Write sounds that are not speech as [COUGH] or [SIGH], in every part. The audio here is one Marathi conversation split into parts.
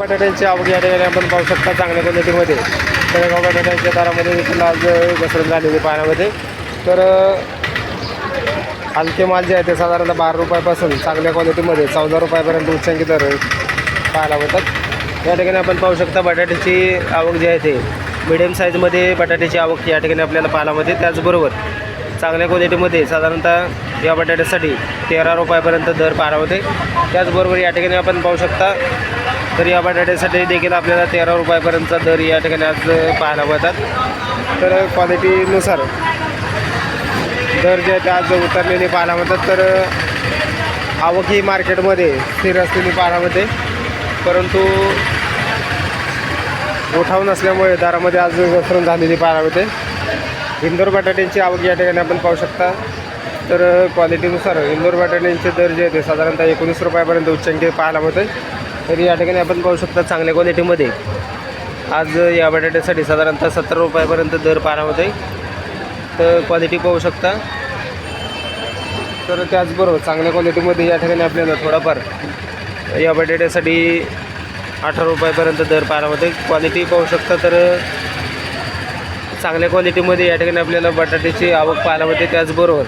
बटाट्यांची आवक या ठिकाणी आपण पाहू शकता चांगल्या क्वालिटीमध्ये तळेगाव बटाट्यांच्या दरामध्ये देखील आज घसरण झालेली पाण्यामध्ये तर हलके माल जे आहे ते साधारणतः बारा रुपयापासून चांगल्या क्वालिटीमध्ये चौदा रुपयापर्यंत उच्चांकी दर पाहायला मिळतात. या ठिकाणी आपण पाहू शकता बटाट्याची आवक जी आहे ते मिडियम साईजमध्ये बटाट्याची आवक या ठिकाणी आपल्याला पाहायला मिळते. त्याचबरोबर चांगल्या क्वालिटीमध्ये साधारणतः या बटाट्यासाठी तेरा रुपयापर्यंत दर पाहायला होते त्याचबरोबर या ठिकाणी आपण पाहू शकता तर या बटाट्यासाठी देखील आपल्याला तेरा रुपयापर्यंतचा दर या ठिकाणी आज पाहायला मिळतात. तर क्वालिटीनुसार दर जे आहेत आज उतरलेले पाहायला मिळतात. तर आवक ही मार्केटमध्ये स्थिर असलेली पाहायला मिळते. परंतु उठाव नसल्यामुळे दारामध्ये आज घसरण झालेली पाहायला मिळते. इंदोर बटाट्यांची आवक या ठिकाणी आपण पाहू शकता. तर क्वालिटीनुसार इंदोर बटाट्यांचे दर जे आहेत ते साधारणतः एकोणीस रुपयापर्यंत उच्चांकी पाहायला मिळते. तर या ठिकाणी आपण पाहू शकता चांगल्या क्वालिटीमध्ये आज या बटाट्यासाठी साधारणतः सत्तर रुपयापर्यंत दर पाहायला होते तर क्वालिटी पाहू शकता. तर त्याचबरोबर चांगल्या क्वालिटीमध्ये या ठिकाणी आपल्याला थोडाफार या बटाट्यासाठी अठरा रुपयापर्यंत दर पाहायला होते क्वालिटी पाहू शकता तर चांगल्या क्वालिटीमध्ये या ठिकाणी आपल्याला बटाट्याची आवक पाहायला मिळते. त्याचबरोबर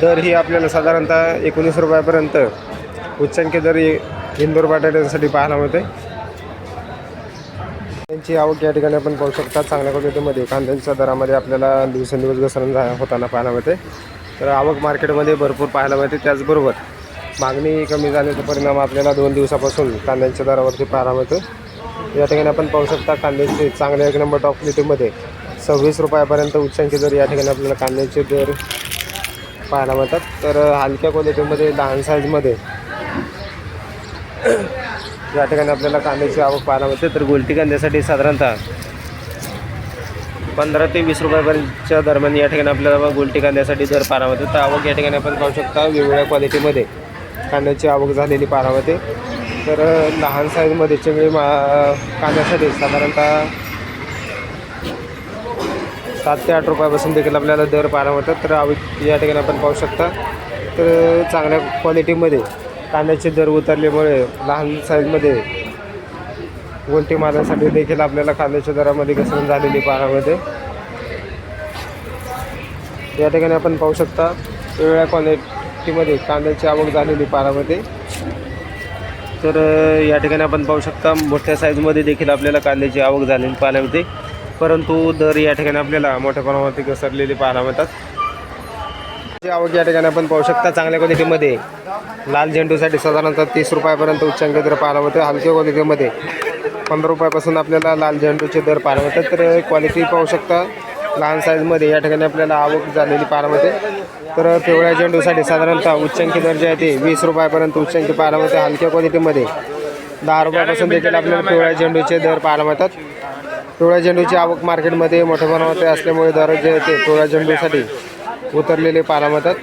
दर ही आपल्याला साधारणतः एकोणीस रुपयापर्यंत उच्चांकी दर इ- इंदोर बटाट्यांसाठी पाहायला मिळते त्यांची आवक या ठिकाणी आपण पाहू शकता. चांगल्या क्वालिटीमध्ये कांद्यांच्या दरामध्ये आपल्याला दिवसेंदिवस घसरण झा होताना पाहायला मिळते तर आवक मार्केटमध्ये भरपूर पाहायला मिळते. त्याचबरोबर मागणी कमी झाल्याचा परिणाम आपल्याला दोन दिवसापासून कांद्यांच्या दरावरती पाहायला मिळतो या ठिकाणी आपण पाहू शकता कांद्याचे चांगल्या एक नंबर टॉप क्वालिटीमध्ये सव्वीस रुपयापर्यंत उच्चांकी दर या ठिकाणी आपल्याला कांद्याचे दर पाहायला मिळतात. तर हलक्या क्वालिटीमध्ये लहान साईजमध्ये [COUGHS] या ठिकाणी आपल्याला कांद्याची आवक पाहायला मिळते. तर गुलटी कांद्यासाठी साधारणतः पंधरा ते वीस रुपयापर्यंतच्या दरम्यान या ठिकाणी आपल्याला गुलटी कांद्यासाठी दर पाहायला मिळते. तर आवक या ठिकाणी आपण पाहू शकता वेगवेगळ्या क्वालिटीमध्ये कांद्याची आवक झालेली पाहायला मिळते. तर लहान साईजमध्ये चिंगळी मा कांद्यासाठी साधारणतः सात ते आठ रुपयापासून देखील आपल्याला दर पाहायला मिळतात. तर आवक या ठिकाणी आपण पाहू शकता. तर चांगल्या क्वालिटीमध्ये कांद्याचे दर उतरल्यामुळे लहान साईजमध्ये गोलटी मारण्यासाठी देखील आपल्याला कांद्याच्या दरामध्ये घसरण झालेली पाहायला या ठिकाणी आपण पाहू शकता वेगवेगळ्या क्वालिटीमध्ये कांद्याची आवक झालेली पाहायला तर या ठिकाणी आपण पाहू शकता मोठ्या साईजमध्ये देखील आपल्याला कांद्याची आवक झालेली पाहायला होते परंतु दर या ठिकाणी आपल्याला मोठ्या प्रमाणावरती घसरलेली पाहायला मिळतात आवक या ठिकाणी आपण पाहू शकता चांगल्या क्वालिटीमध्ये. लाल झेंडूसाठी साधारणतः तीस रुपयापर्यंत उच्चांक दर पाहायला मिळते हलक्या क्वालिटीमध्ये पंधरा रुपयापासून आपल्याला लाल झेंडूचे दर पाहायला मिळतात. तर क्वालिटी पाहू शकता लहान साईजमध्ये या ठिकाणी आपल्याला आवक झालेली पाहायला मिळते. तर पिवळ्या झेंडूसाठी साधारणतः उच्चांकी दर जे आहे ते वीस रुपयापर्यंत उच्चांकी पाहायला मिळते. हलक्या क्वालिटीमध्ये दहा रुपयापासून देखील आपल्याला पिवळ्या झेंडूचे दर पाहायला मिळतात. पिवळ्या झेंडूची आवक मार्केटमध्ये मोठ्या प्रमाणात असल्यामुळे दर जे आहे ते पिवळ्या झेंडूसाठी उतरलेले पाहायला मिळतात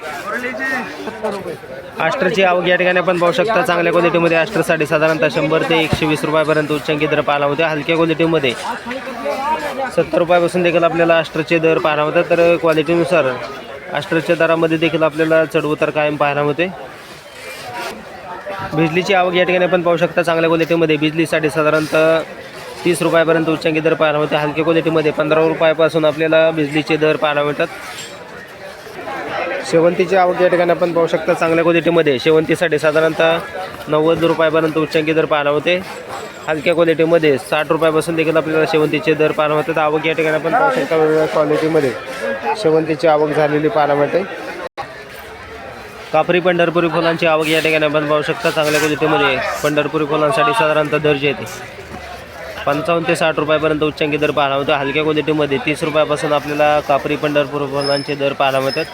आस्टरची आवक या ठिकाणी आपण पाहू शकता. चांगल्या क्वालिटीमध्ये आस्टरसाठी साधारणतः शंभर ते एकशे वीस रुपयापर्यंत उच्चांकी दर पाहायला होते. हलक्या क्वालिटीमध्ये सत्तर रुपयापासून देखील आपल्याला आस्टरचे दर पाहायला होतात तर क्वालिटीनुसार आस्टरच्या दरामध्ये देखील आपल्याला चढउतार कायम पाहायला होते बिजलीची आवक या ठिकाणी आपण पाहू शकता. चांगल्या क्वालिटीमध्ये बिजलीसाठी साधारणतः तीस रुपयापर्यंत उच्चांकी दर पाहायला होते हलक्या क्वालिटीमध्ये पंधरा रुपयापासून आपल्याला बिजलीचे दर पाहायला मिळतात. शेवंतीची आवक या ठिकाणी आपण पाहू शकता चांगल्या क्वालिटीमध्ये शेवंतीसाठी साधारणतः नव्वद रुपयापर्यंत उच्चांकी दर पाहायला होते. हलक्या क्वालिटीमध्ये साठ रुपयापासून देखील आपल्याला शेवंतीचे दर पाहायला तर आवक या ठिकाणी आपण पाहू शकता वेगवेगळ्या क्वालिटीमध्ये शेवंतीची आवक झालेली पाहायला मिळते. कापरी पंढरपुरी फुलांची आवक या ठिकाणी आपण पाहू शकता चांगल्या क्वालिटीमध्ये पंढरपुरी फुलांसाठी साधारणतः दर्ज येते. पंचावन्न ते साठ रुपयापर्यंत उच्चांकी दर पाहायला मिळतो. हलक्या क्वालिटीमध्ये तीस रुपयापासून आपल्याला कापरी पंढरपूर फुलांचे दर पाहायला मिळतात.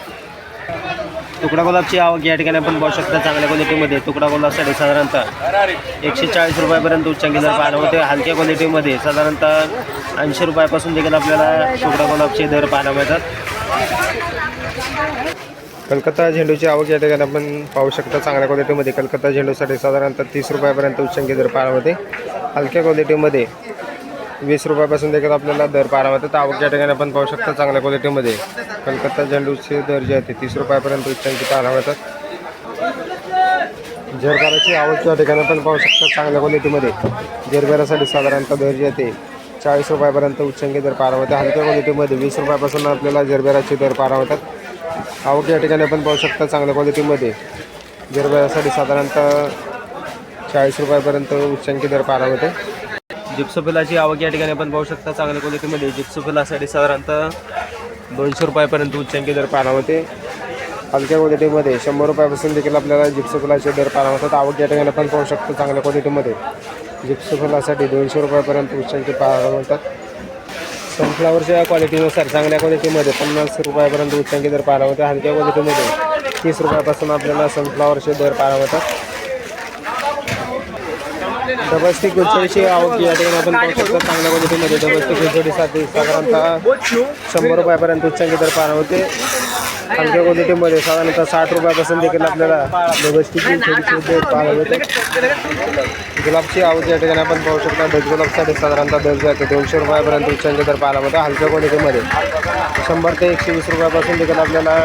तुकडा गुलाबची आवक या ठिकाणी आपण पाहू शकता चांगल्या क्वालिटीमध्ये. तुकडा गुलाबसाठी साधारणतः एकशे चाळीस रुपयापर्यंत उच्चांकी दर पाहायला होते हलक्या क्वालिटीमध्ये साधारणतः ऐंशी रुपयापासून देखील आपल्याला तुकडा गुलाबचे दर पाहायला मिळतात. कलकत्ता झेंडूची आवक या ठिकाणी आपण पाहू शकता चांगल्या क्वालिटीमध्ये. कलकत्ता झेंडूसाठी साधारणतः तीस रुपयापर्यंत उच्चांकी दर पाहायला मिळते. हलक्या क्वालिटीमध्ये वीस रुपयापासून देखील आपल्याला दर पाहायला तर आवक या ठिकाणी आपण पाहू शकता चांगल्या क्वालिटीमध्ये कलकत्ता झेंडूचे दर जे आहेत ते तीस रुपयापर्यंत उच्चांकी तारा मिळतात. जरबेराची आवक या ठिकाणी आपण पाहू शकता चांगल्या क्वालिटीमध्ये जरबेरासाठी साधारणतः दर जे ते चाळीस रुपयापर्यंत उच्चांकी दर पारा होते हलक्या क्वालिटीमध्ये वीस रुपयापासून आपल्याला जरबेराचे दर पारा होतात आवक या ठिकाणी आपण पाहू शकता चांगल्या क्वालिटीमध्ये जरबेरासाठी साधारणतः चाळीस रुपयापर्यंत उच्चांकी दर पारा होते जिप्सोफिलाची आवक या ठिकाणी आपण पाहू शकता. चांगल्या क्वालिटीमध्ये जिप्सोफिलासाठी साधारणतः दोनशे रुपयापर्यंत उच्चांकी दर पारा होते हलक्या क्वालिटीमध्ये शंभर रुपयापासून देखील आपल्याला जिप्सोफिलाचे दर पारा होतात आवक या ठिकाणी आपण पाहू शकतो चांगल्या क्वालिटीमध्ये जिप्सोफिलासाठी दोनशे रुपयापर्यंत उच्चांकी पाहायला मिळतात. सनफ्लावरच्या क्वालिटीनुसार चांगल्या क्वालिटीमध्ये पन्नास रुपयापर्यंत उच्चांकी दर पाहायला होते हलक्या क्वालिटीमध्ये तीस रुपयापासून आपल्याला सनफ्लावरचे दर पाहायला होतात डबल स्टिक गुलछडीची आवक या ठिकाणी आपण पाहू शकतो. चांगल्या क्वालिटीमध्ये डबल स्टिक गुलछडीसाठी साधारणतः शंभर रुपयापर्यंत उच्चांकी दर पार होते. हलक्या क्वालिटीमध्ये साधारणतः साठ रुपयापासून देखील आपल्याला डबल स्टिक गुलछडीचे दर पार होते. गुलाबची आवक या ठिकाणी आपण पाहू शकता. डच गुलाबसाठी साधारणतः दर जे आहे दोनशे रुपयापर्यंत उच्चांकी दर पाहायला होता. हलक्या क्वालिटीमध्ये शंभर ते एकशे वीस रुपयापासून देखील आपल्याला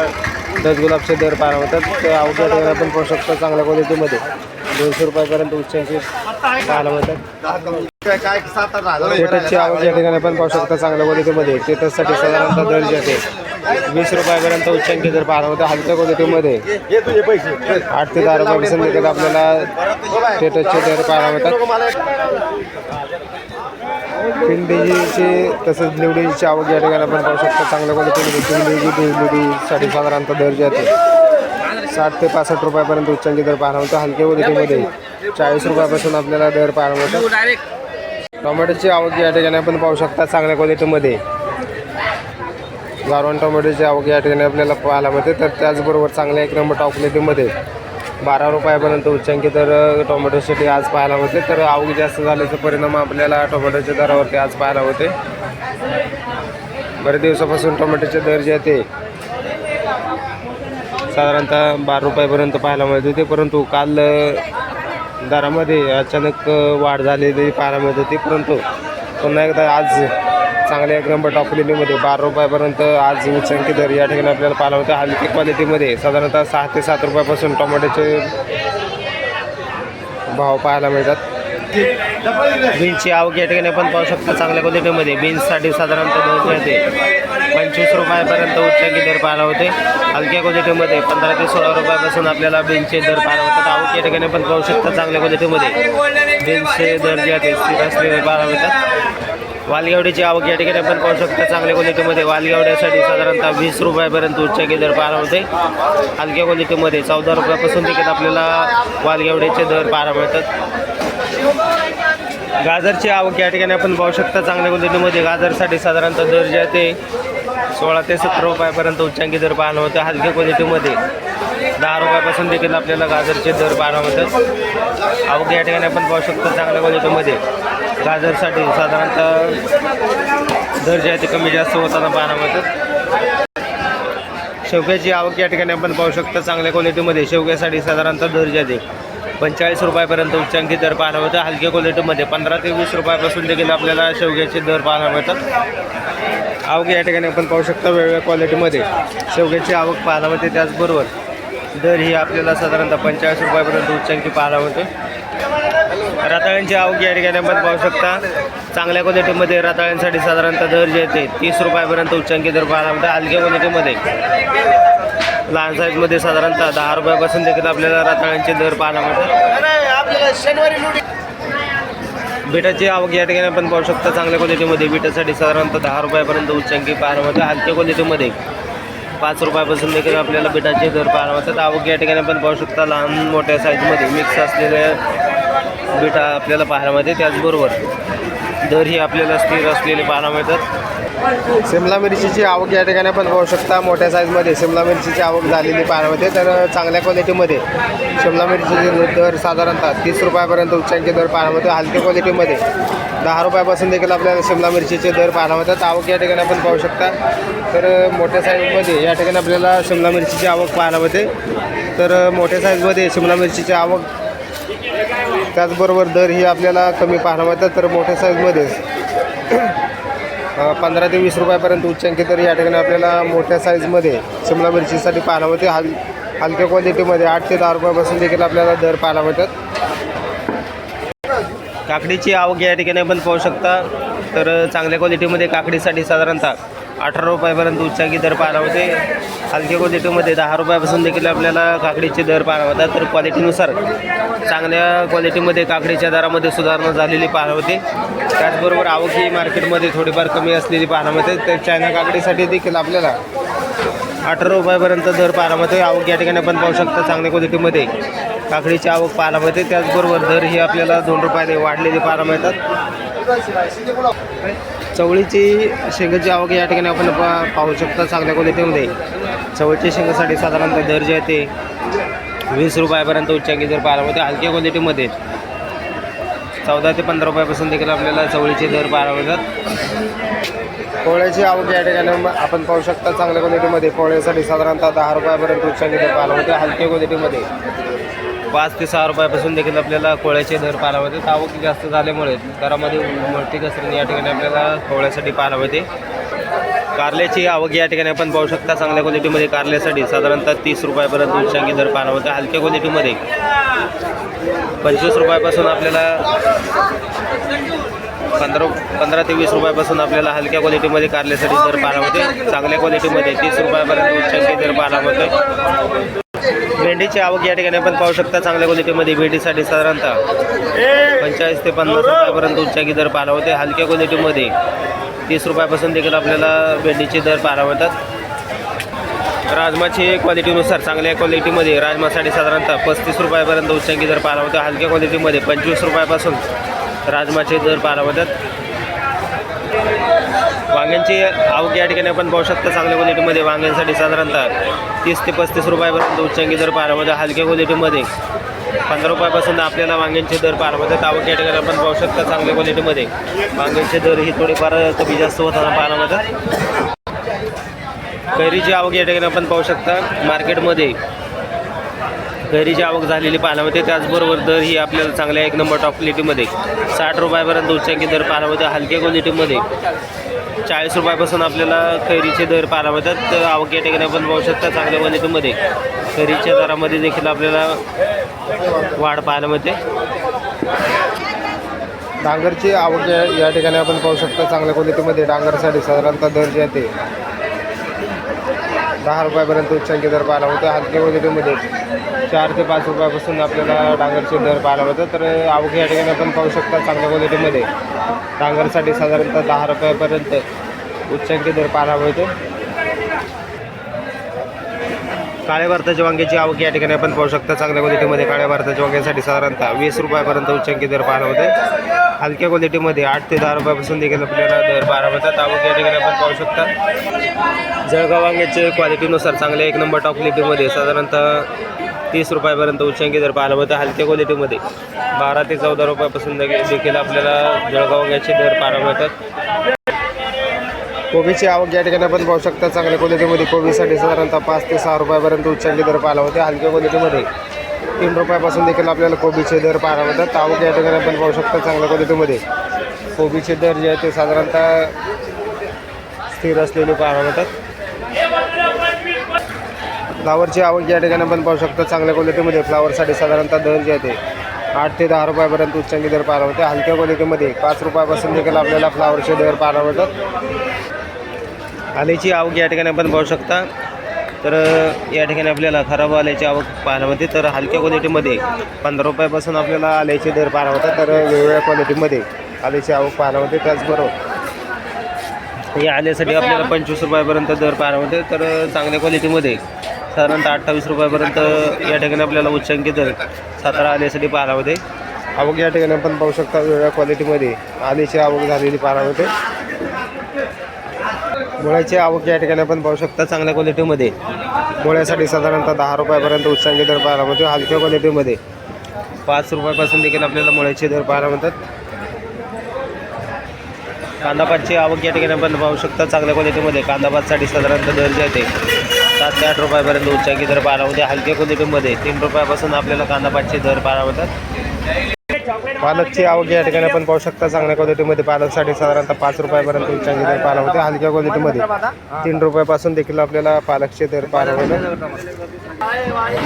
डच गुलाबचे दर पाहायला होतात. ते आवक या ठिकाणी आपण पाहू शकतो. चांगल्या क्वालिटीमध्ये दोनशे रुपयापर्यंत उच्चांकी पाहायला मिळतात. टेटसची आवक या ठिकाणी पण पाहू शकता चांगल्या क्वालिटीमध्ये टेटससाठी साधारणतः दर जाते. वीस रुपयापर्यंत उच्चांकी जर पाहायला होता हलक्या क्वालिटीमध्ये आठ ते दहा रुपयापासून देखील आपल्याला टेटसचे दर पाहायला मिळतात. पिंडीची तसंच निवडीची आवक या ठिकाणी आपण पाहू शकता. चांगल्या क्वालिटीमध्ये पिंडीची निवडीसाठी साधारणतः दर जाते. साठ ते पासष्ट रुपयापर्यंत उच्चांकी दर पाहायला होता हलक्या क्वालिटीमध्ये चाळीस रुपयापासून आपल्याला दर पाहायला मिळतात. टोमॅटोची आवक या ठिकाणी आपण पाहू शकता चांगल्या क्वालिटीमध्ये गारवण टोमॅटोची आवक या ठिकाणी आपल्याला पाहायला मिळते. तर त्याचबरोबर चांगल्या एक नंबर टॉप क्वालिटीमध्ये बारा रुपयापर्यंत उच्चांकी दर टोमॅटोसाठी आज पाहायला मिळते. तर आवक जास्त झाल्याचा परिणाम आपल्याला टोमॅटोच्या दरावरती आज पाहायला होते. बरेच दिवसापासून टोमॅटोचे दर जे आहे ते साधारणतः बारा रुपयापर्यंत पाहायला मिळत होते परंतु काल दरामध्ये अचानक वाढ झालेली पाहायला मिळत होती परंतु पुन्हा एकदा आज चांगल्या एक नंबर टॉप क्वालिटीमध्ये बारा रुपयापर्यंत आज उच्चांकी दर या ठिकाणी आपल्याला पाहायला होते हलकी क्वालिटीमध्ये साधारणतः सहा ते सात रुपयापासून टोमॅटोचे भाव पाहायला मिळतात. बीन्सची आवक या ठिकाणी आपण पाहू शकतो चांगल्या क्वालिटीमध्ये बीन्ससाठी साधारणतः दर ते पंचवीस रुपयापर्यंत उच्चांकी दर पाहायला होते. हलक्या क्वालिटीमध्ये पंधरा ते सोळा रुपयापासून आपल्याला बीन्सचे दर पाहायला होतात. आऊट या ठिकाणी पण पाहू शकता चांगल्या क्वालिटीमध्ये. बीन्सचे दर जे आहेत स्थिर असलेले पाहायला मिळतात. वालगावडीची आवक या ठिकाणी आपण पाहू शकता चांगल्या क्वालिटीमध्ये. वालगावड्यासाठी साधारणतः वीस रुपयापर्यंत उच्चांकी दर पाहायला होते. हलक्या क्वालिटीमध्ये चौदा रुपयापासून देखील आपल्याला वालगावड्याचे दर पाहायला मिळतात. गाजरची आवक या ठिकाणी आपण पाहू शकता चांगल्या क्वालिटीमध्ये. गाजरसाठी साधारणतः दर जे आहे ते सोळा ते सतरा रुपयापर्यंत उच्चांकी दर पाहायला होतं. हलक्या क्वालिटीमध्ये दहा रुपयापासून देखील आपल्याला गाजरचे दर पाहायला होतात अवघ्या या ठिकाणी आपण पाहू शकतो चांगल्या क्वालिटीमध्ये गाजरसाठी साधारणतः दर जे आहे ते कमी जास्त होताना पाहायला मिळतात शेवग्याची आवक या ठिकाणी आपण पाहू शकतो चांगल्या क्वालिटीमध्ये शेवग्यासाठी साधारणतः दर जे आहे पंचेचाळीस रुपयापर्यंत उच्चांकी दर पाहायला होतं. हलक्या क्वालिटीमध्ये पंधरा ते वीस रुपयापासून देखील आपल्याला शेवग्याचे दर पाहायला मिळतात आवक या ठिकाणी आपण पाहू शकता वेगवेगळ्या क्वालिटीमध्ये. शेवग्याची आवक पाहायला मिळते त्याचबरोबर दर ही आपल्याला साधारणतः पंचेचाळीस रुपयापर्यंत उच्चांकी पाहायला मिळतो. रताळ्यांची आवक या ठिकाणी आपण पाहू शकता. चांगल्या क्वालिटीमध्ये रताळ्यांसाठी साधारणतः दर जे येते तीस रुपयापर्यंत उच्चांकी दर पाहायला मिळते हलक्या क्वालिटीमध्ये. लहान साईजमध्ये साधारणतः दहा रुपयापासून देखील आपल्याला रताळ्यांचे दर पाहायला मिळतात. बिटाची आवक या ठिकाणी आपण पाहू शकता चांगल्या क्वालिटीमध्ये बिटासाठी साधारणतः दहा रुपयापर्यंत उच्चांकी पाहायला मिळते. हलक्या क्वालिटीमध्ये पाच रुपयापासून देखील आपल्याला बिटाचे दर पाहायला मिळतात. आवक या ठिकाणी आपण पाहू शकता लहान मोठ्या साईजमध्ये मिक्स असलेल्या बिटा आपल्याला पाहायला मिळते. त्याचबरोबर दर ही आपल्याला स्थिर असलेले पाहायला मिळतात. शिमला मिरचीची आवक या ठिकाणी आपण पाहू शकता. मोठ्या साईजमध्ये शिमला मिरचीची आवक झालेली पाहायला तर चांगल्या क्वालिटीमध्ये शिमला मिरचीचे दर साधारणतः तीस रुपयापर्यंत उच्चांकी दर पाहायला मिळते हलक्या क्वालिटीमध्ये दहा रुपयापासून देखील आपल्याला शिमला मिरचीचे दर पाहायला मिळतात आवक या ठिकाणी आपण पाहू शकता. तर मोठ्या साईजमध्ये या ठिकाणी आपल्याला शिमला मिरचीची आवक पाहायला मिळते तर मोठ्या साईजमध्ये शिमला मिरचीची आवक त्याचबरोबर दर ही आपल्याला कमी पाहायला मिळतात तर मोठ्या साईजमध्ये पंधरा ते वीस रुपयापर्यंत उच्चांकी तर या ठिकाणी आपल्याला मोठ्या साईजमध्ये शिमला मिरचीसाठी पाहायला मिळते. हल हलक्या क्वालिटीमध्ये आठ ते दहा रुपयापासून देखील आपल्याला दर पाहायला मिळतात. काकडीची आवक या ठिकाणी आपण पाहू शकता. तर चांगल्या क्वालिटीमध्ये काकडीसाठी साधारणतः अठरा रुपयापर्यंत उच्चाकी दर पाहायला होते. हलक्या क्वालिटीमध्ये दहा रुपयापासून देखील आपल्याला काकडीचे दर पाहायला होतात. तर क्वालिटीनुसार चांगल्या क्वालिटीमध्ये काकडीच्या दरामध्ये सुधारणा झालेली पाहायला होते. त्याचबरोबर आवक ही मार्केटमध्ये थोडीफार कमी असलेली पाहायला मिळते. तर चायना काकडीसाठी देखील आपल्याला अठरा रुपयापर्यंत दर पाहायला मिळते. आवक या ठिकाणी आपण पाहू शकता चांगल्या क्वालिटीमध्ये काकडीची आवक पाहायला मिळते. त्याचबरोबर दर ही आपल्याला दोन रुपयाने वाढलेली पाहायला मिळतात. चवळीची शेंगाची आवक या ठिकाणी आपण पाहू शकतो चांगल्या क्वालिटीमध्ये. चवळीच्या शेंगासाठी साधारणतः दर जे आहे ते वीस रुपयापर्यंत उच्चांकी जर पाहायला मिळते. हलक्या क्वालिटीमध्ये. चौदा ते पंधरा रुपयापासून देखील आपल्याला चवळीचे दर पाहायला मिळतात. पोळ्याची आवक या ठिकाणी आपण पाहू शकता चांगल्या क्वालिटीमध्ये. पोळ्यासाठी साधारणतः दहा रुपयापर्यंत उच्चांकी दर पाहायला मिळते. हलक्या क्वालिटीमध्ये. पाच ते सहा रुपयापासून देखील आपल्याला कोळ्याचे दर पाहायला आवक जास्त झाल्यामुळे दरामध्ये मोठी घसरण या ठिकाणी आपल्याला कोळ्यासाठी पाहायला होते कारल्याची आवक या ठिकाणी आपण पाहू शकता चांगल्या क्वालिटीमध्ये कारल्यासाठी साधारणतः तीस रुपयापर्यंत उच्चांकी दर पाहायला हलक्या क्वालिटीमध्ये पंचवीस रुपयापासून आपल्याला पंधरा पंधरा ते वीस रुपयापासून आपल्याला हलक्या क्वालिटीमध्ये कारल्यासाठी दर पाहायला होते चांगल्या क्वालिटीमध्ये तीस रुपयापर्यंत उच्चांकी दर पाहायला होते भेंडीची आवक या ठिकाणी आपण पाहू शकता. चांगल्या क्वालिटीमध्ये भेंडीसाठी साधारणतः पंचेचाळीस ते पन्नास रुपयापर्यंत उच्चाकी दर पाहायला होते. हलक्या क्वालिटीमध्ये तीस रुपयापासून देखील आपल्याला भेंडीचे दर पाहायला मिळतात. राजमाची क्वालिटीनुसार चांगल्या क्वालिटीमध्ये राजमासाठी साधारणतः पस्तीस रुपयापर्यंत उच्चांकी दर पाहायला होते. हलक्या क्वालिटीमध्ये पंचवीस रुपयापासून राजमाचे दर पाहायला मिळतात. वांग्यांची आवक या ठिकाणी आपण पाहू शकता. चांगल्या क्वालिटीमध्ये वांग्यांसाठी साधारणतः तीस ते पस्तीस रुपयापर्यंत उच्चांकी दर पारामध्ये म्हणजे हलक्या क्वालिटीमध्ये पंधरा रुपयापासून आपल्याला वांग्यांचे दर पाहायला मिळतात आवक या ठिकाणी आपण पाहू शकता चांगल्या क्वालिटीमध्ये वांग्यांचे दर ही थोडेफार कमी जास्त होताना पाहायला मिळतात. कैरीची आवक या ठिकाणी आपण पाहू शकता. मार्केटमध्ये घरीची आवक झालेली पाहायला मिळते. त्याचबरोबर दर ही आपल्याला चांगल्या एक नंबर टॉप क्वालिटीमध्ये साठ रुपयापर्यंत उच्चांकी दर पाहायला मिळते. हलक्या क्वालिटीमध्ये चाळीस रुपयापासून आपल्याला कैरीचे दर पाहायला मिळतात. तर आवक या ठिकाणी आपण पाहू शकता चांगल्या क्वालिटीमध्ये कैरीच्या दरामध्ये देखील आपल्याला वाढ पाहायला मिळते. डांगरची आवक या या ठिकाणी आपण पाहू शकता चांगल्या क्वालिटीमध्ये डांगरसाठी साधारणतः दर जे आहे ते दहा रुपयापर्यंत उच्चांकी दर पाहायला होते हलक्या क्वालिटीमध्ये चार ते पाच रुपयापासून आपल्याला डांगरचे दर पाहायला मिळतात तर अवघे या ठिकाणी आपण पाहू शकता चांगल्या क्वालिटीमध्ये. डांगरसाठी साधारणतः दहा रुपयापर्यंत उच्चांकी दर पाहायला मिळतो. काळ्या भारताच्या वांग्याची आवक या ठिकाणी आपण पाहू शकता. चांगल्या क्वालिटीमध्ये काळ्या भारताच्या वांग्यासाठी साधारणतः वीस रुपयापर्यंत उच्चांकी दर पाहायला होते हलक्या क्वालिटीमध्ये आठ ते दहा रुपयापासून देखील आपल्याला दर पाहायला मिळतात. आवक या ठिकाणी आपण पाहू शकता. जळगाव वांग्याचे क्वालिटीनुसार चांगल्या एक नंबर टॉप क्वालिटीमध्ये साधारणतः तीस रुपयापर्यंत उच्चांकी दर पाहायला मिळतं हलक्या क्वालिटीमध्ये बारा ते चौदा रुपयापासून देखील देखील आपल्याला जळगाव गॅसचे दर पाहायला मिळतात. कोबीची आवक या ठिकाणी आपण पाहू शकता चांगल्या क्वालिटीमध्ये कोबीसाठी साधारणतः पाच ते सहा रुपयापर्यंत उच्चांकी दर पाहायला होते. हलक्या क्वालिटीमध्ये तीन रुपयापासून देखील आपल्याला कोबीचे दर पाहायला मिळतात. आवक या ठिकाणी आपण पाहू शकता चांगल्या क्वालिटीमध्ये कोबीचे दर जे आहे ते साधारणतः स्थिर असलेले पाहायला मिळतात. फ्लावरची आवक या ठिकाणी आपण पाहू शकता. चांगल्या क्वालिटीमध्ये फ्लावरसाठी साधारणतः दर जे आहे ते आठ ते दहा रुपयापर्यंत उच्चांकी दर पाहायला होते. हलक्या क्वालिटीमध्ये पाच रुपयापासून देखील आपल्याला फ्लावरचे दर पाहायला मिळतात आल्याची आवक या ठिकाणी आपण पाहू शकता. तर या ठिकाणी आपल्याला खराब आल्याची आवक पाहायला मिळते. तर हलक्या क्वालिटीमध्ये पंधरा रुपयापासून आपल्याला आल्याचे दर पाहायला मिळतात. तर वेगवेगळ्या क्वालिटीमध्ये आल्याची आवक पाहायला मिळते. त्याचबरोबर या आल्यासाठी आपल्याला पंचवीस रुपयापर्यंत दर पाहायला मिळते. तर चांगल्या क्वालिटीमध्ये साधारणतः अठ्ठावीस रुपयापर्यंत या ठिकाणी आपल्याला उच्चांकी दर सातारा आल्यासाठी पारा होते. आवक या ठिकाणी आपण पाहू शकता वेगळ्या क्वालिटीमध्ये आलीची आवक झालेली पारा होते. मुळ्याची आवक या ठिकाणी आपण पाहू शकता चांगल्या क्वालिटीमध्ये मुळ्यासाठी साधारणतः दहा रुपयापर्यंत उच्चांकी दर पाहायला मिळतो हलक्या क्वालिटीमध्ये पाच रुपयापासून देखील आपल्याला मुळ्याचे दर पाहायला मिळतात. कांदापातची आवक या ठिकाणी आपण पाहू शकता चांगल्या क्वालिटीमध्ये कांदापातसाठी साधारणतः दर जे आहे ते सात ते आठ रुपयापर्यंत उच्चाकी दर पाहायला होते. हलक्या क्वालिटीमध्ये तीन रुपयापासून आपल्याला कांदापातचे दर पाहायला होतात. पालकची आवक या ठिकाणी आपण पाहू शकता. चांगल्या क्वालिटीमध्ये पालकसाठी साधारणतः पाच रुपयापर्यंत उच्चाकी दर पाहायला होते. हलक्या क्वालिटीमध्ये तीन रुपयापासून देखील आपल्याला पालकचे दर पाहायला होते.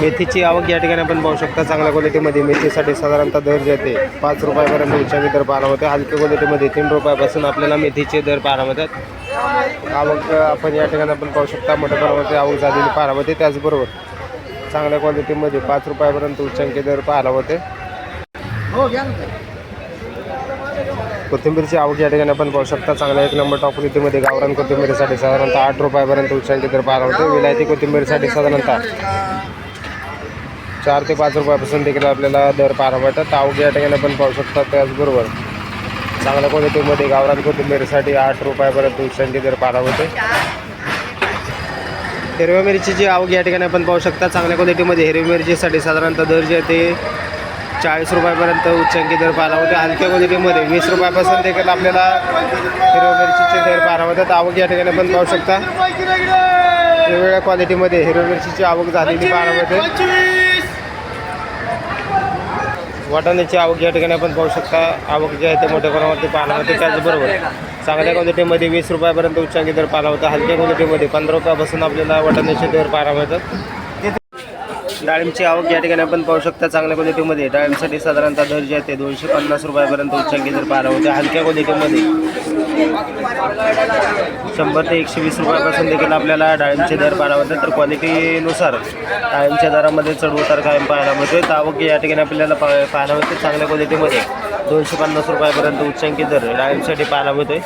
मेथीची आवक या ठिकाणी आपण पाहू शकता. चांगल्या क्वालिटीमध्ये मेथीसाठी साधारणतः दर जे पाच रुपयापर्यंत उच्चाकी दर पाहायला होते. हलक्या क्वालिटीमध्ये तीन रुपयापासून आपल्याला मेथीचे दर पाहायला होतात. आवक आपण या ठिकाणी आपण पाहू शकता मोठ्या प्रमाणामध्ये आवक झालेली पाहायला होते त्याचबरोबर चांगल्या क्वालिटीमध्ये पाच रुपयापर्यंत उच्चांकी दर पाहायला होते कोथिंबीरची आवक या ठिकाणी आपण पाहू शकता. चांगल्या एक नंबर टॉप क्वालिटीमध्ये गावरान कोथिंबीरसाठी साधारणतः आठ रुपयापर्यंत उच्चांकी दर पाहायला होते विलायती कोथिंबीरसाठी साधारणतः चार ते पाच रुपयापासून देखील आपल्याला दर पाहायला मिळतात. आवक या ठिकाणी आपण पाहू शकता त्याचबरोबर चांगल्या क्वालिटीमध्ये गावरान कोथिंबीरसाठी आठ रुपयापर्यंत उच्चांकी दर पाहायला होते. हिरव्या मिरचीची आवक या ठिकाणी आपण पाहू शकता चांगल्या क्वालिटीमध्ये हिरवी मिरचीसाठी साधारणतः दर जे आहे ते चाळीस रुपयापर्यंत उच्चांकी दर पाहायला होते. हलक्या क्वालिटीमध्ये वीस रुपयापासून देखील आपल्याला हिरव्या मिरचीचे दर पाहायला होतात आवक या ठिकाणी आपण पाहू शकता. वेगवेगळ्या क्वालिटीमध्ये हिरव्या मिरचीची आवक झालेली पाहायला होते वाटाण्याची आवक या ठिकाणी आपण पाहू शकता. आवक जी आहे ते मोठ्या प्रमाणावरती पाहायला होते त्याचबरोबर चांगल्या क्वालिटीमध्ये वीस रुपयापर्यंत उच्चांकी दर पाहायला होता हलक्या क्वालिटीमध्ये पंधरा रुपयापासून आपल्याला वाटाण्याचे दर पाहायला मिळतात. डाळिंबची आवक या ठिकाणी आपण पाहू शकता चांगल्या क्वालिटीमध्ये. डाळिंबसाठी साधारणतः दर जे आहे ते दोनशे पन्नास रुपयापर्यंत उच्चांकी दर पाहायला होते हलक्या क्वालिटीमध्ये. शंभर ते एकशे वीस रुपयापासून देखील आपल्याला डाळिंबचे दर पाहायला होते तर क्वालिटीनुसार डाळिंबच्या दरामध्ये चढ उतार कायम पाहायला मिळतोय. तर आवक या ठिकाणी आपल्याला पा पाहायला मिळते. चांगल्या क्वालिटीमध्ये दोनशे पन्नास रुपयापर्यंत उच्चांकी दर डाळिंबसाठी पाहायला मिळतोय.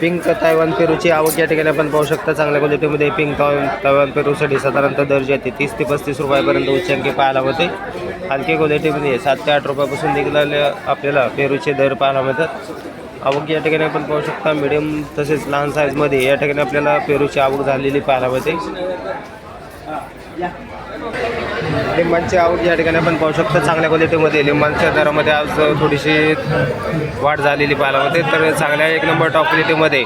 पिंक तायवान पेरूची आवक या ठिकाणी आपण पाहू शकता. चांगल्या क्वालिटीमध्ये पिंक तायवान तैवान पेरूसाठी साधारणतः दर्जा येते. आहे ते तीस ते पस्तीस रुपयापर्यंत उच्चांकी पाहायला होते हलकी क्वालिटीमध्ये सात ते आठ रुपयापासून देखील आपल्याला पेरूचे दर पाहायला मिळतात. आवक या ठिकाणी आपण पाहू शकता मिडियम तसेच लहान साईजमध्ये या ठिकाणी आपल्याला पेरूची आवक झालेली पाहायला मिळते. लिंबांची आवक या ठिकाणी आपण पाहू शकतो. चांगल्या क्वालिटीमध्ये लिंबांच्या दरामध्ये आज थोडीशी वाढ झालेली पाहायला होते तर चांगल्या एक नंबर टॉप क्वालिटीमध्ये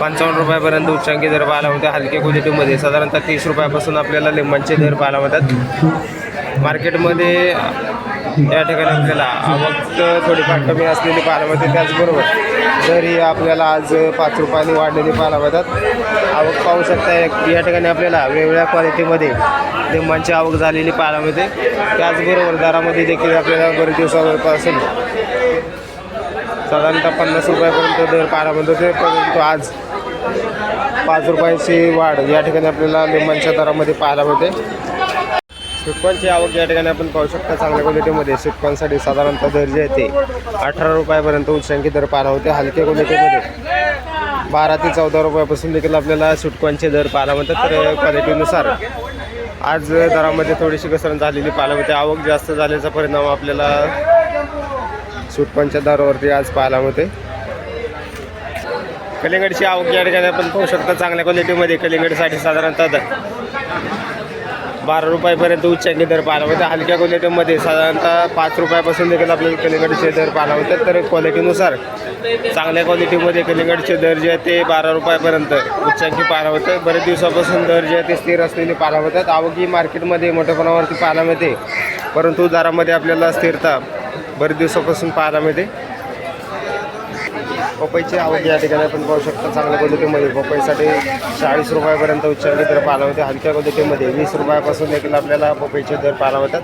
पंचावन्न रुपयापर्यंत उच्चांकी दर पाहायला होते हलक्या क्वालिटीमध्ये साधारणतः तीस रुपयापासून आपल्याला लिंबांचे दर पाहायला मिळतात. मार्केटमध्ये या ठिकाणी आपल्याला आवक थोडीफार कमी असलेली पाहायला मिळते. त्याचबरोबर दरही आपल्याला आज पाच रुपयांनी वाढलेली पाहायला मिळतात आवक पाहू शकता एक- या ठिकाणी आपल्याला वेगवेगळ्या क्वालिटीमध्ये लिंबांची आवक झालेली पाहायला मिळते. त्याचबरोबर दरामध्ये देखील आपल्याला बरेच दिवसापासून साधारणतः पन्नास रुपयापर्यंत दर पाहायला मिळत होते परंतु आज पाच रुपयाची वाढ या ठिकाणी आपल्याला लिंबांच्या दरामध्ये पाहायला मिळते. स्वीटकॉर्नची आवक या ठिकाणी आपण पाहू शकता. चांगल्या क्वालिटीमध्ये सुटकॉनसाठी साधारणतः दर जे आहे ते अठरा रुपयापर्यंत उच्चांकी दर पाहायला होते. हलक्या क्वालिटीमध्ये बारा ते चौदा रुपयापासून देखील आपल्याला सुटकॉनचे दर पाहायला म्हणतात तर क्वालिटीनुसार आज दरामध्ये थोडीशी घसरण झालेली पाहायला मिळते. आवक जास्त झाल्याचा परिणाम आपल्याला सुटकॉनच्या दरावरती आज पाहायला मिळते. कलिंगडची आवक या ठिकाणी आपण पाहू शकता. चांगल्या क्वालिटीमध्ये कलिंगडसाठी साधारणतः बारा रुपयापर्यंत उच्चांकी दर पाहायला होते हलक्या क्वालिटीमध्ये साधारणतः पाच रुपयापासून देखील आपल्याला कलिंगडचे दर पाहायला होतात तर क्वालिटीनुसार चांगल्या क्वालिटीमध्ये कलिंगडचे दर जे आहे ते बारा रुपयापर्यंत उच्चांकी पाहायला होतं बरेच दिवसापासून दर जे आहे ते स्थिर असलेले पाहायला होतात आवकी मार्केटमध्ये मोठ्या प्रमाणावरती पाहायला मिळते. परंतु दरामध्ये आपल्याला स्थिरता बरेच दिवसापासून पाहायला मिळते. पपईची आवक या ठिकाणी आपण पाहू शकता चांगल्या क्वालिटीमध्ये पपईसाठी चाळीस रुपयापर्यंत उच्च दर पाहायला होते हलक्या क्वालिटीमध्ये वीस रुपयापासून देखील आपल्याला पपईचे दर पाला होतात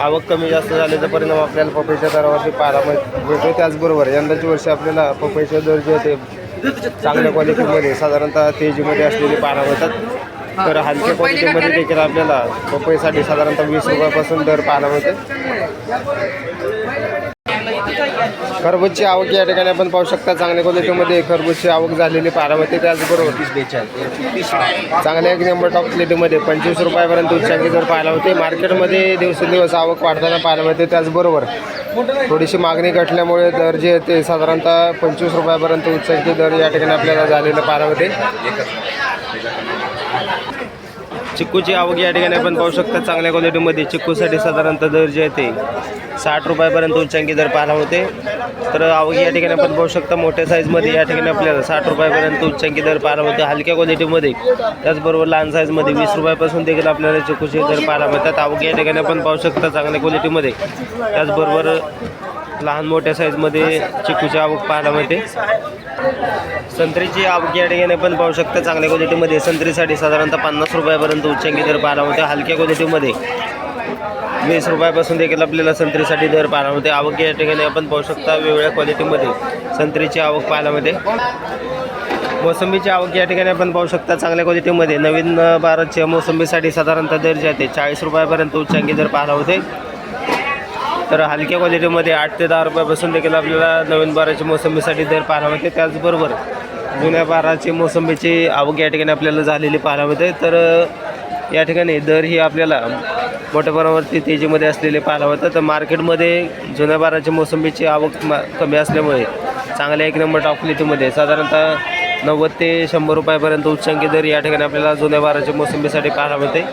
आवक कमी जास्त झाल्याचा परिणाम आपल्याला पपईच्या दरावरती पाहायला मिळतो त्याचबरोबर यंदाची वर्षी आपल्याला पपईचे दर जे होते चांगल्या क्वालिटीमध्ये साधारणतः तेजीमध्ये असलेले पाला होतात तर हलक्या क्वालिटीमध्ये देखील आपल्याला पपईसाठी साधारणतः वीस रुपयापासून दर पाहायला मिळते खरबूजची आवक या ठिकाणी आपण पाहू शकता. चांगल्या क्वालिटीमध्ये खरबूजची आवक झालेली पारावती त्याचबरोबर तीस त्याचबरोबर चांगल्या एक नंबर टॉप क्वालिटीमध्ये पंचवीस रुपयापर्यंत उच्चांकी दर पाहायला होते मार्केटमध्ये दिवसेंदिवस आवक वाढताना पाहायला मिळते त्याचबरोबर थोडीशी मागणी घटल्यामुळे दर जे आहे ते साधारणतः पंचवीस रुपयापर्यंत उच्चांकी दर या ठिकाणी आपल्याला झालेलं पाहायला मिळते चिक्कूची आवक या ठिकाणी आपण पाहू शकता चांगल्या क्वालिटीमध्ये चिक्कूसाठी साधारणतः दर जे आहे ते साठ रुपयापर्यंत उच्चांकी दर पाहायला होते तर आवक या ठिकाणी आपण पाहू शकता मोठ्या साईजमध्ये या ठिकाणी आपल्याला साठ रुपयापर्यंत उच्चांकी दर पाहायला होते हलक्या क्वालिटीमध्ये त्याचबरोबर लहान साईजमध्ये वीस रुपयापासून देखील आपल्याला चिक्कूचे दर पाहायला मिळतात. आवक या ठिकाणी आपण पाहू शकता चांगल्या क्वालिटीमध्ये त्याचबरोबर लहान मोठ्या साईजमध्ये चिक्कूची आवक पाहायला मिळते. संत्रीची आवक या ठिकाणी पण पाहू शकता चांगल्या क्वालिटीमध्ये संत्रीसाठी साधारणतः पन्नास रुपयापर्यंत उच्चांकी दर पाहायला होते हलक्या क्वालिटीमध्ये वीस रुपयापासून देखील आपल्याला संत्रीसाठी दर पाहायला होते आवक या ठिकाणी आपण पाहू शकता वेगवेगळ्या क्वालिटीमध्ये संत्रीची आवक पाहायला मिळते. मोसंबीची आवक या ठिकाणी आपण पाहू शकता चांगल्या क्वालिटीमध्ये नवीन भारतच्या मोसंबीसाठी साधारणतः दर जे आहे ते चाळीस रुपयापर्यंत उच्चांकी दर पाहायला होते तर हलक्या क्वालिटीमध्ये आठ ते दहा रुपयापासून देखील आपल्याला नवीन बाराच्या मोसंबीसाठी दर पाहायला मिळते. त्याचबरोबर जुन्या बाराची मोसंबीची आवक या ठिकाणी आपल्याला झालेली पाहायला मिळते. तर या ठिकाणी दर ही आपल्याला मोठ्या प्रमाणावरती तेजीमध्ये असलेले पाहायला मिळतं तर मार्केटमध्ये जुन्या बाराची मोसंबीची आवक मा- कमी असल्यामुळे चांगल्या एक नंबर टॉप क्वालिटीमध्ये साधारणतः नव्वद ते शंभर रुपयापर्यंत उच्चांकी दर या ठिकाणी आपल्याला जुन्या बाराच्या मोसंबीसाठी पाहायला मिळते.